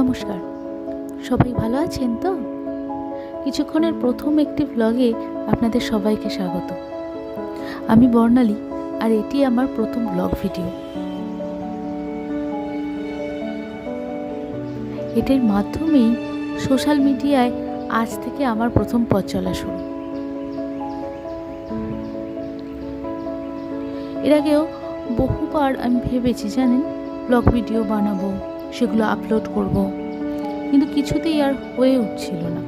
নমস্কার। সবাই ভালো আছেন তো? কিছুক্ষণের প্রথম একটি ব্লগে আপনাদের সবাইকে স্বাগত। আমি বর্ণালী, আর এটি আমার প্রথম ব্লগ ভিডিও এটির মাধ্যমেই সোশ্যাল মিডিয়ায় আজ থেকে আমার প্রথম পথ চলা শুরু। এর আগেও বহুবার আমি ভেবেছি, জানেন? ব্লগ ভিডিও বানাবো। সেগুলো আপলোড করব। কিন্তু কিছুতেই আর হয়ে উঠছিল না।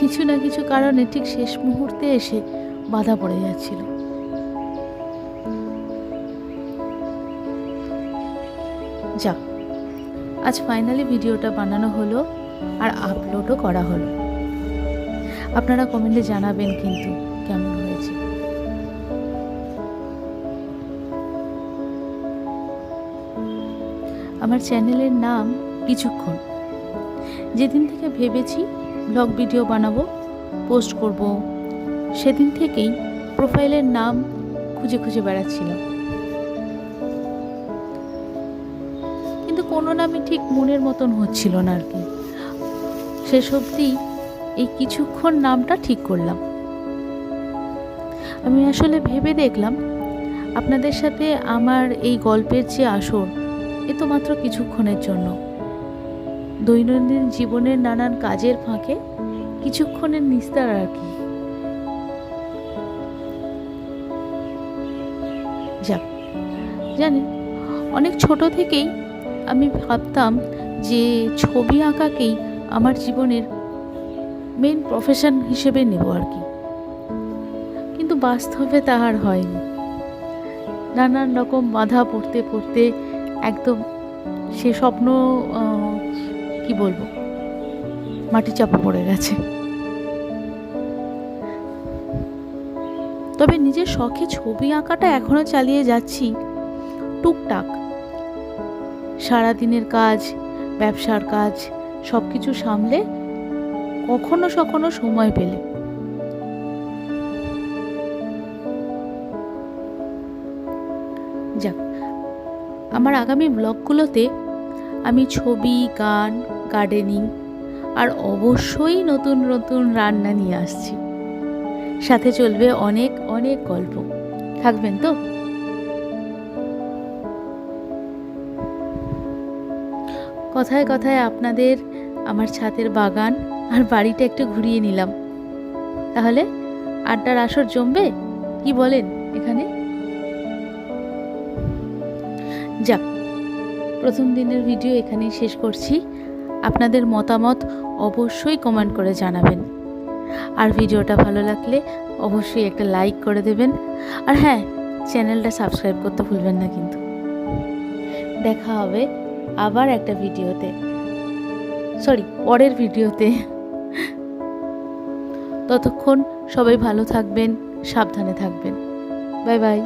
কিছু না কিছু কারণে ঠিক শেষ মুহূর্তে এসে বাধা পড়ে যাচ্ছিল। যাক, আজ ফাইনালি ভিডিওটা বানানো হলো আর আপলোডও করা হলো। আপনারা কমেন্টে জানাবেন কিন্তু কেমন হয়েছে। আমার চ্যানেলের নাম কিছুক্ষণ। যেদিন থেকে ভেবেছি ব্লগ ভিডিও বানাবো, পোস্ট করব, সেদিন থেকেই প্রোফাইলের নাম খুঁজে খুঁজে বেড়াচ্ছিলাম। কিন্তু কোনো নামই ঠিক মনের মতন হচ্ছিল না আর কি। শেষ অবধি এই কিছুক্ষণ নামটা ঠিক করলাম। আমি আসলে ভেবে দেখলাম, আপনাদের সাথে আমার এই গল্পের যে আসর এ তো মাত্র কিছুক্ষণের জন্য। দৈনন্দিন জীবনের নানান কাজের ফাঁকে কিছুক্ষণের নিস্তার আর কি। যাক জানেন অনেক ছোট থেকেই আমি ভাবতাম যে ছবি আঁকাকেই আমার জীবনের মেন প্রফেশন হিসেবে নেব আর কি। কিন্তু বাস্তবে তা আর হয়নি। নানান রকম বাধা পড়তে পড়তে একদম সে স্বপ্ন কি বলব মাটি চাপা পড়ে গেছে। তবে নিজের শখে ছবি আঁকাটা এখনও চালিয়ে যাচ্ছি, টুকটাক। সারাদিনের কাজ, ব্যবসার কাজ সব কিছু সামলে কখনো সখনো সময় পেলে। যাক আমার আগামী ব্লগগুলোতে আমি ছবি, গান গার্ডেনিং আর অবশ্যই নতুন নতুন রান্না নিয়ে আসছি। সাথে চলবে অনেক অনেক গল্প। থাকবেন তো? কথায় কথায় আপনাদের আমার ছাদের বাগান আর বাড়িটা একটু ঘুরিয়ে নিলাম। তাহলে আড্ডার আসর জমবে? কি বলেন এখানে? যাক প্রথম দিনের ভিডিও এখানেই শেষ করছি। আপনাদের মতামত অবশ্যই কমেন্ট করে জানাবেন। আর ভিডিওটা ভালো লাগলে অবশ্যই একটা লাইক করে দেবেন। আর হ্যাঁ চ্যানেলটা সাবস্ক্রাইব করতে ভুলবেন না কিন্তু। দেখা হবে আবার একটা ভিডিওতে। সরি, পরের ভিডিওতে। ততক্ষণ সবাই ভালো থাকবেন, সাবধানে থাকবেন। Bye bye.